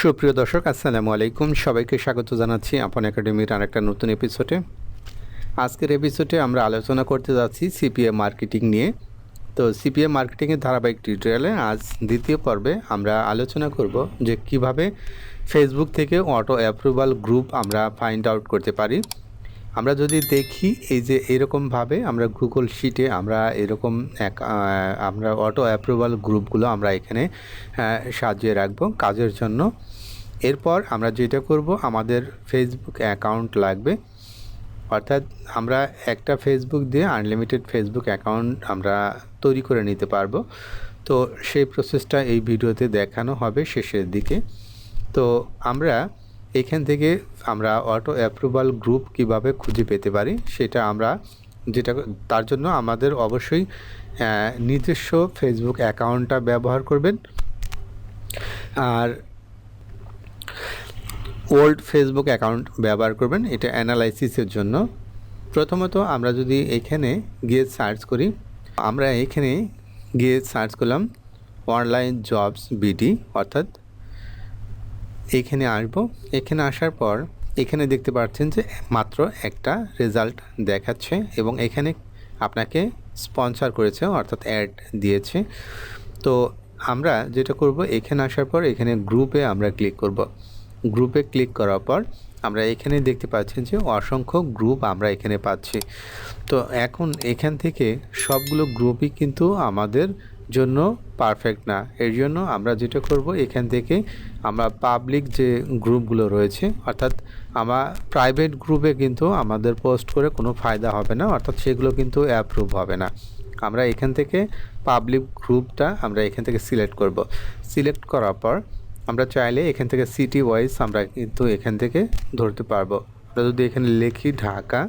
সুপ্রিয় দর্শক, আসসালামু আলাইকুম। সবাইকে স্বাগত জানাচ্ছি আপন একাডেমির আরেকটা নতুন এপিসোডে আজকের এপিসোডে আমরা আলোচনা করতে যাচ্ছি সিপিএ মার্কেটিং নিয়ে। তো সিপিএ মার্কেটিংয়ের ধারাবাহিক টিউটোরিয়ালে আজ দ্বিতীয় পর্বে আমরা আলোচনা করব যে কীভাবে ফেসবুক থেকে অটো অ্যাপ্রুভাল গ্রুপ আমরা ফাইন্ড আউট করতে পারি। আমরা যদি দেখি এই যে এরকমভাবে আমরা গুগল শিটে আমরা এরকম এক আমরা অটো অ্যাপ্রুভাল গ্রুপগুলো আমরা এখানে সাজিয়ে রাখব কাজের জন্য। এরপর আমরা যেটা করব, আমাদের ফেসবুক অ্যাকাউন্ট লাগবে। অর্থাৎ আমরা একটা ফেসবুক দিয়ে আনলিমিটেড ফেসবুক অ্যাকাউন্ট আমরা তৈরি করে নিতে পারব। তো সেই প্রসেসটা এই ভিডিওতে দেখানো হবে শেষের দিকে। তো আমরা এখান থেকে আমরা অটো অ্যাপ্রুভাল গ্রুপ কীভাবে খুঁজে পেতে পারি, সেটা আমরা যেটা তার জন্য আমাদের অবশ্যই নিজস্ব ফেসবুক অ্যাকাউন্টটা ব্যবহার করবেন। আর ওল্ড ফেসবুক অ্যাকাউন্ট ব্যবহার করবেন, এটা অ্যানালাইসিসের জন্য। প্রথমত আমরা যদি এখানে গিয়ে সার্চ করি, আমরা এখানে গিয়ে সার্চ করলাম অনলাইন জবস বিডি অর্থাৎ এখানে আসব। এখানে আসার পর এখানে দেখতে পাচ্ছেন যে মাত্র একটা রেজাল্ট দেখাচ্ছে এবং এখানে আপনাকে স্পন্সার করেছে, অর্থাৎ অ্যাড দিয়েছে। তো আমরা যেটা করব, এখানে আসার পর এখানে গ্রুপে আমরা ক্লিক করব। গ্রুপে ক্লিক করার পর আমরা এখানে দেখতে পাচ্ছেন যে অসংখ্য গ্রুপ আমরা এখানে পাচ্ছি। তো এখন এখান থেকে সবগুলো গ্রুপই কিন্তু আমাদের জন্য পারফেক্ট না। এর জন্য আমরা যেটা করব, এখান থেকে আমরা পাবলিক যে গ্রুপগুলো রয়েছে, অর্থাৎ আমরা প্রাইভেট গ্রুপে কিন্তু আমাদের পোস্ট করে কোনো ফায়দা হবে না, অর্থাৎ সেগুলো কিন্তু অ্যাপ্রুভ হবে না। আমরা এখান থেকে পাবলিক গ্রুপটা আমরা এখান থেকে সিলেক্ট করব। সিলেক্ট করার পর আমরা চাইলে এখান থেকে সিটি ওয়াইজ আমরা কিন্তু এখান থেকে ধরতে পারব। আমরা যদি এখানে লিখি ঢাকা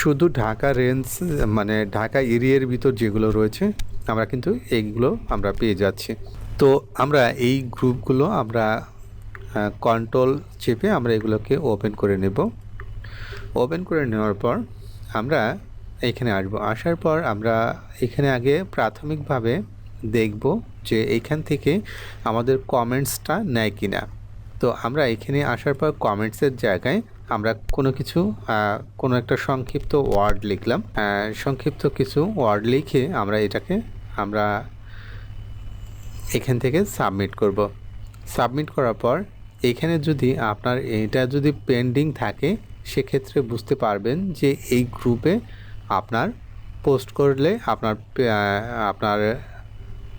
শুধু ঢাকা রেঞ্জ মানে ঢাকা এরিয়ার ভিতর যেগুলো রয়েছে, আমরা কিন্তু এইগুলো আমরা পেয়ে যাচ্ছি। তো আমরা এই গ্রুপগুলো আমরা কন্ট্রোল চেপে আমরা এগুলোকে ওপেন করে নেব। ওপেন করে নেওয়ার পর আমরা এখানে আসব। আসার পর আমরা এখানে আগে প্রাথমিকভাবে দেখব যে এখান থেকে আমাদের কমেন্টসটা নেয় কি না তো আমরা এখানে আসার পর কমেন্টসের জায়গায় আমরা কোনো কিছু কোনো একটা সংক্ষিপ্ত ওয়ার্ড লিখলাম। সংক্ষিপ্ত কিছু ওয়ার্ড লিখে আমরা এটাকে, আমরা এখান থেকে সাবমিট করব। সাবমিট করার পর এখানে যদি আপনার এটা যদি পেন্ডিং থাকে, সেক্ষেত্রে বুঝতে পারবেন যে এই গ্রুপে আপনার পোস্ট করলে আপনার আপনার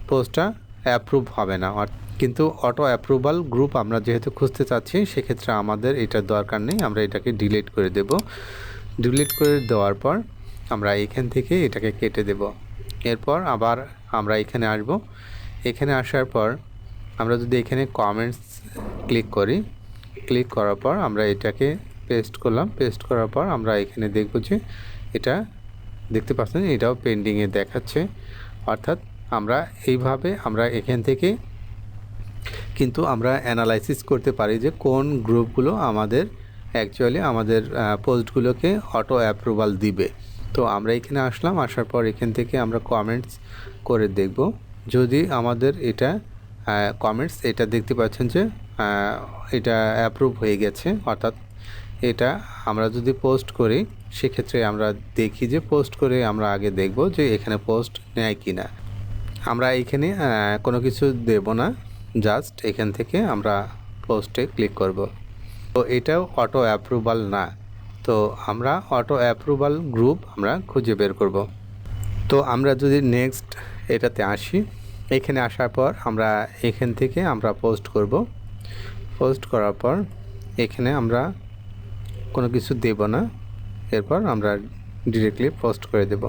পোস্টটা অ্যাপ্রুভ হবে না। কিন্তু অটো অ্যাপ্রুভাল গ্রুপ আমরা যেহেতু খুঁজতে চাচ্ছি, সেক্ষেত্রে আমাদের এটার দরকার নেই। আমরা এটাকে ডিলিট করে দেব। ডিলিট করে দেওয়ার পর আমরা এখান থেকে এটাকে কেটে দেব। এরপর আবার আমরা এখানে আসব। এখানে আসার পর আমরা যদি এখানে কমেন্টস ক্লিক করি ক্লিক করার পর আমরা এটাকে পেস্ট করলাম। পেস্ট করার পর আমরা এখানে দেখব যে এটা, দেখতে পাচ্ছেন এটাও পেন্ডিংয়ে দেখাচ্ছে। অর্থাৎ আমরা এইভাবে আমরা এখান থেকে কিন্তু আমরা অ্যানালাইসিস করতে পারি যে কোন গ্রুপগুলো আমাদের অ্যাকচুয়ালি আমাদের পোস্টগুলোকে অটো অ্যাপ্রুভাল দিবে। তো আমরা এখানে আসলাম, আসার পর এখান থেকে আমরা কমেন্টস করে দেখব। যদি আমাদের এটা কমেন্টস এটা দেখতে পাচ্ছেন যে এটা অ্যাপ্রুভ হয়ে গেছে, অর্থাৎ এটা আমরা যদি পোস্ট করি, সেক্ষেত্রে আমরা দেখি যে পোস্ট করে আমরা আগে দেখব যে এখানে পোস্ট নেয় কি না আমরা এখানে কোনো কিছু দেব না। জাস্ট এখান থেকে আমরা পোস্টে ক্লিক করব। তো এটাও অটো অ্যাপ্রুভাল না। তো আমরা অটো অ্যাপ্রুভাল গ্রুপ আমরা খুঁজে বের করব। তো আমরা যদি নেক্সট এটাতে আসি, এখানে আসার পর আমরা এখান থেকে আমরা পোস্ট করব। পোস্ট করার পর এখানে আমরা কোনো কিছু দেব না। এরপর আমরা ডিরেক্টলি পোস্ট করে দেব।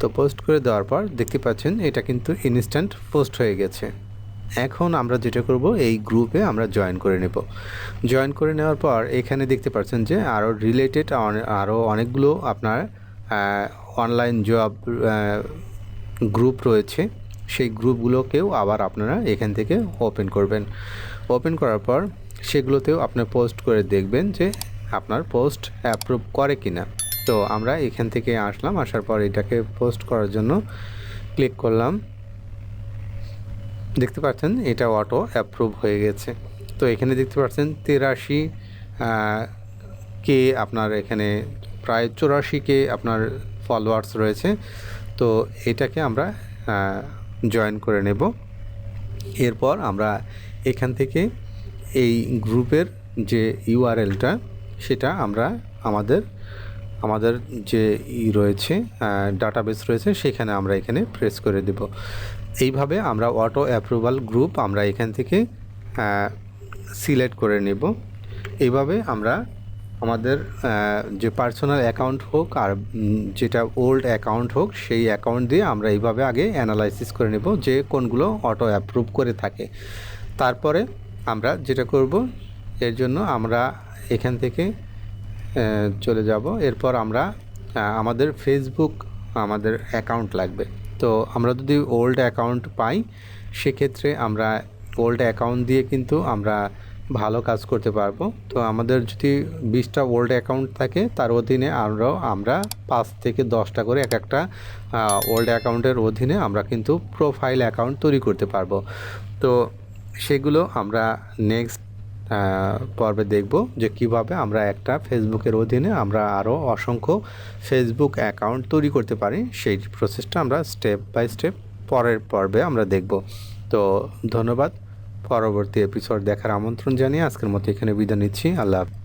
তো পোস্ট করে দেওয়ার পর দেখতে পাচ্ছেন এটা কিন্তু ইনস্ট্যান্ট পোস্ট হয়ে গেছে। এখন আমরা যেটা করব, এই গ্রুপে আমরা জয়েন করে নেব। জয়েন করে নেওয়ার পর এখানে দেখতে পাচ্ছেন যে আরও রিলেটেড আরও অনেকগুলো আপনার অনলাইন জব গ্রুপ রয়েছে। সেই গ্রুপগুলোকেও আবার আপনারা এখান থেকে ওপেন করবেন। ওপেন করার পর সেগুলোতেও আপনি পোস্ট করে দেখবেন যে আপনার পোস্ট অ্যাপ্রুভ করে কি না তো আমরা এখান থেকে আসলাম, আসার পর এটাকে পোস্ট করার জন্য ক্লিক করলাম। দেখতে পাচ্ছেন, এটা অটো অ্যাপ্রুভ হয়ে গেছে। তো এখানে দেখতে পাচ্ছেন, তেরাশি কে আপনার এখানে, প্রায় চুরাশি কে আপনার ফলোয়ার্স রয়েছে। তো এটাকে আমরা জয়েন করে নেব। এরপর আমরা এখান থেকে এই গ্রুপের যে ইউআরএলটা, সেটা আমরা আমাদের আমাদের যে ই রয়েছে ডাটাবেস রয়েছে, সেখানে আমরা এখানে প্রেস করে দেব। এইভাবে আমরা অটো অ্যাপ্রুভাল গ্রুপ আমরা এখান থেকে সিলেক্ট করে নেব। এইভাবে আমরা আমাদের যে পার্সোনাল অ্যাকাউন্ট হোক আর যেটা ওল্ড অ্যাকাউন্ট হোক, সেই অ্যাকাউন্ট দিয়ে আমরা এইভাবে আগে অ্যানালাইসিস করে নেব যে কোনগুলো অটো অ্যাপ্রুভ করে থাকে। তারপরে আমরা যেটা করব, এর জন্য আমরা এখান থেকে চলে যাব। এরপর আমরা আমাদের ফেসবুক আমাদের অ্যাকাউন্ট লাগবে। তো আমরা যদি ওল্ড অ্যাকাউন্ট পাই, সেক্ষেত্রে আমরা ওল্ড অ্যাকাউন্ট দিয়ে কিন্তু আমরা ভালো কাজ করতে পারব। তো আমাদের যদি বিশটা ওল্ড অ্যাকাউন্ট থাকে, তার অধীনে আমরাও আমরা পাঁচ থেকে দশটা করে এক একটা ওল্ড অ্যাকাউন্টের অধীনে আমরা কিন্তু প্রোফাইল অ্যাকাউন্ট তৈরি করতে পারব। তো সেগুলো আমরা নেক্সট পর্বে দেখব যে কীভাবে আমরা একটা ফেসবুকের অধীনে আমরা আরও অসংখ্য ফেসবুক অ্যাকাউন্ট তৈরি করতে পারি। সেই প্রসেসটা আমরা স্টেপ বাই স্টেপ পরের পর্বে আমরা দেখব। তো ধন্যবাদ। পরবর্তী এপিসোড দেখার আমন্ত্রণ জানিয়ে আজকের মতো এখানে বিদায় নিচ্ছি। আল্লাহ।